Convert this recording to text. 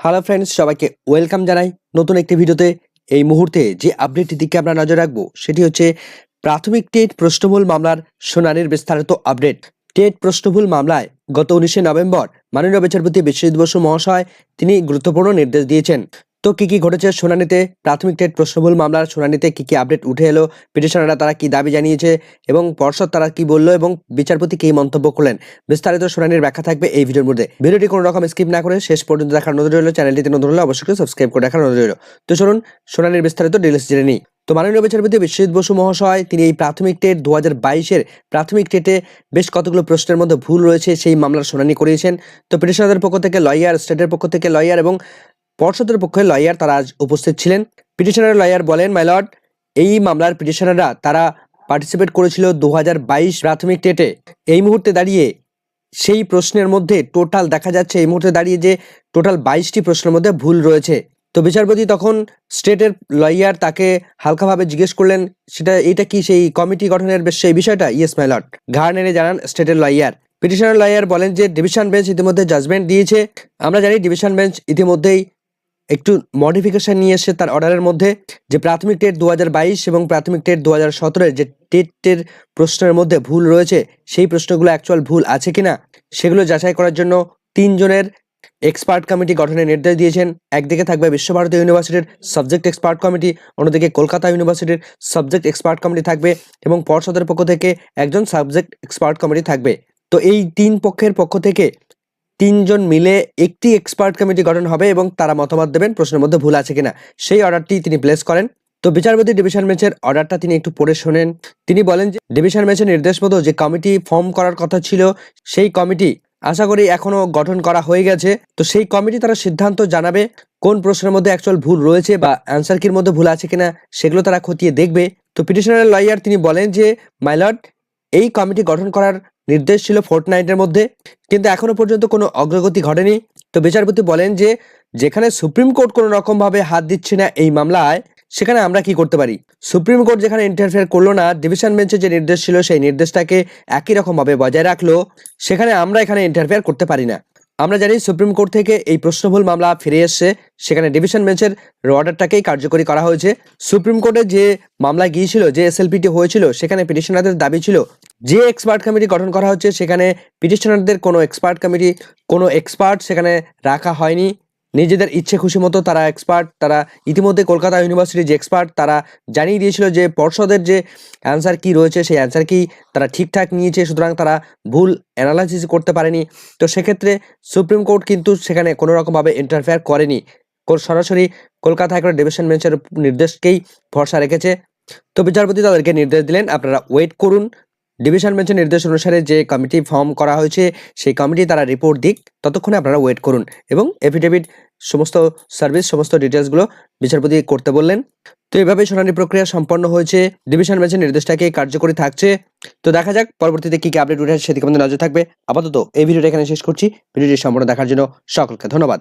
Hello friends সবাইকে welcome জানাই নতুন একটি ভিডিওতে। এই মুহূর্তে যে আপডেটটি দিকে আমরা নজর রাখব, সেটি হচ্ছে প্রাথমিক টেট প্রশ্নভুল মামলার শুনানির বিস্তারিত আপডেট টেট প্রশ্নভুল মামলায় গত উনিশে নভেম্বর মাননীয় বিচারপতি বিশ্বজিৎ বসু মহাশয় তিনি গুরুত্বপূর্ণ নির্দেশ দিয়েছেন। তো কি কি ঘটেছে শুনানিতে? প্রাথমিক টেট প্রশ্নবুল মামলার শুনানিতে কি কি আপডেট উঠে এলো? পিটিশনাররা তারা কি দাবি জানিয়েছে? এবং পর্ষদ তারা কি বলল? এবং বিচারপতি কি মন্তব্য করলেন? বিস্তারিত শুনানির ব্যাখ্যা থাকবে এই ভিডিওর মধ্যে। ভিডিওটি কোনো রকম স্কিপ না করে শেষ পর্যন্ত দেখার নজর রইল। চ্যানেলটিতে নতুন হলে অবশ্যই সাবস্ক্রাইব করে দেখার নজর রইল। তো চলুন, শুনানির বিস্তারিত ডিটেলস জেনে নিই। তো মাননীয় বিচারপতি বিশ্বজিৎ বসু মহাশয়, তিনি এই প্রাথমিক টেট দু হাজার প্রাথমিক টেটে বেশ কতগুলো প্রশ্নের মধ্যে ভুল রয়েছে সেই মামলার শুনানি করিয়েছেন। তো পিটিশনারদের পক্ষ থেকে লয়ার স্টেটের পক্ষ থেকে লয়ার এবং পর্ষদের পক্ষে লয়ার তারা আজ উপস্থিত ছিলেন। পিটিশনার লয়ার বলেন মাইলট এই মামলার পিটিশনাররা তারা পার্টিসিপেট করেছিল দু হাজার বাইশ প্রাথমিক টেটে। এই মুহূর্তে দাঁড়িয়ে সেই প্রশ্নের মধ্যে টোটাল দেখা যাচ্ছে, এই মুহূর্তে দাঁড়িয়ে যে টোটাল বাইশটি প্রশ্নের মধ্যে ভুল রয়েছে। তো বিচারপতি তখন স্টেটের লয়ার তাকে হালকাভাবে জিজ্ঞেস করলেন, সেটা, এটা কি সেই কমিটি গঠনের বেশ সেই বিষয়টা? ইয়েস মাইলট ঘাড় নেড়ে জানান স্টেটের লয়ার পিটিশনার লয়ার বলেন যে ডিভিশন বেঞ্চ ইতিমধ্যে জাজমেন্ট দিয়েছে। আমরা জানি ডিভিশন বেঞ্চ ইতিমধ্যেই একটু মডিফিকেশন নিয়ে এসে তার অর্ডারের মধ্যে যে প্রাথমিক টেট দু হাজার বাইশ এবং প্রাথমিক টেট দু হাজার যে টেটের প্রশ্নের মধ্যে ভুল রয়েছে, সেই প্রশ্নগুলো অ্যাকচুয়াল ভুল আছে কিনা, সেগুলো যাচাই করার জন্য তিনজনের এক্সপার্ট কমিটি গঠনের নির্দেশ দিয়েছেন। একদিকে থাকবে বিশ্বভারতী ইউনিভার্সিটির সাবজেক্ট এক্সপার্ট কমিটি অন্যদিকে কলকাতা ইউনিভার্সিটির সাবজেক্ট এক্সপার্ট কমিটি থাকবে এবং পর্ষদের পক্ষ থেকে একজন সাবজেক্ট এক্সপার্ট কমিটি থাকবে। তো এই তিন পক্ষের পক্ষ থেকে তিনজন মিলে একটি এক্সপার্ট কমিটি গঠন হবে এবং তারা মতামত দেবেন প্রশ্নের মধ্যে ভুল আছে কিনা। সেই অর্ডারটি তিনি প্লেস করেন। তো বিচারপতি ডিভিশন বেঞ্চের অর্ডারটা তিনি একটু পড়ে শোনেন। তিনি বলেন যে ডিভিশন বেঞ্চের নির্দেশ মতো যে কমিটি ফর্ম করার কথা ছিল, সেই কমিটি আশা করি এখনও গঠন করা হয়ে গেছে। তো সেই কমিটি তারা সিদ্ধান্ত জানাবে কোন প্রশ্নের মধ্যে অ্যাকচুয়াল ভুল রয়েছে বা অ্যান্সার কির মধ্যে ভুল আছে কিনা, সেগুলো তারা খতিয়ে দেখবে। তো পিটিশনার লয়ার তিনি বলেন যে মাইলট এই কমিটি গঠন করার নির্দেশ ছিল ফোর্ট নাইটের মধ্যে, কিন্তু এখনও পর্যন্ত কোনো অগ্রগতি ঘটেনি। তো বিচারপতি বলেন যে, যেখানে সুপ্রিম কোর্ট কোনো রকমভাবে হাত দিচ্ছে না এই মামলায়, সেখানে আমরা কি করতে পারি? সুপ্রিম কোর্ট যেখানে ইন্টারফেয়ার করল না ডিভিশন বেঞ্চে যে নির্দেশ ছিল, সেই নির্দেশটাকে একই রকমভাবে বজায় রাখল। সেখানে আমরা এখানে ইন্টারফেয়ার করতে পারি না। আমরা জানি সুপ্রিম কোর্ট থেকে এই প্রশ্নভুল মামলা ফিরে এসছে, সেখানে ডিভিশন বেঞ্চের অর্ডারটাকেই কার্যকরী করা হয়েছে। সুপ্রিম কোর্টে যে মামলা গিয়েছিল, যে এসএলপিটি হয়েছিল, সেখানে পিটিশনারদের দাবি ছিল যে এক্সপার্ট কমিটি গঠন করা হচ্ছে, সেখানে পিটিশনারদের কোনো এক্সপার্ট কমিটি কোনো এক্সপার্ট সেখানে রাখা হয়নি। নিজেদের ইচ্ছে খুশি মতো তারা এক্সপার্ট তারা ইতিমধ্যে কলকাতা ইউনিভার্সিটির যে এক্সপার্ট তারা জানিয়ে দিয়েছিল যে পর্ষদের যে অ্যান্সার কি রয়েছে, সেই অ্যান্সার কি তারা ঠিকঠাক নিয়েছে, সুতরাং তারা ভুল অ্যানালাইসিস করতে পারেনি। তো সেক্ষেত্রে সুপ্রিম কোর্ট কিন্তু সেখানে কোনো রকমভাবে ইন্টারফেয়ার করেনি। সরাসরি কলকাতা হাইকোর্ট ডিভিশন বেঞ্চের নির্দেশকেই ভরসা রেখেছে। তো বিচারপতি তাদেরকে নির্দেশ দিলেন, আপনারা ওয়েট করুন। ডিভিশন বেঞ্চের নির্দেশ অনুসারে যে কমিটি ফর্ম করা হয়েছে, সেই কমিটি তারা রিপোর্ট দিক। ততক্ষণে আপনারা ওয়েট করুন এবং এফিডেভিট সমস্ত সার্ভিস সমস্ত ডিটেলসগুলো বিচারপতি করতে বললেন। তো এভাবে শুনানি প্রক্রিয়া সম্পন্ন হয়েছে। ডিভিশন বেঞ্চের নির্দেশটাকে কার্যকরী থাকছে। তো দেখা যাক পরবর্তীতে কি কি আপডেট উঠে সেদিকে আমাদের নজর থাকবে। আপাতত এই ভিডিওটা এখানে শেষ করছি। ভিডিওটি সম্পূর্ণ দেখার জন্য সকলকে ধন্যবাদ।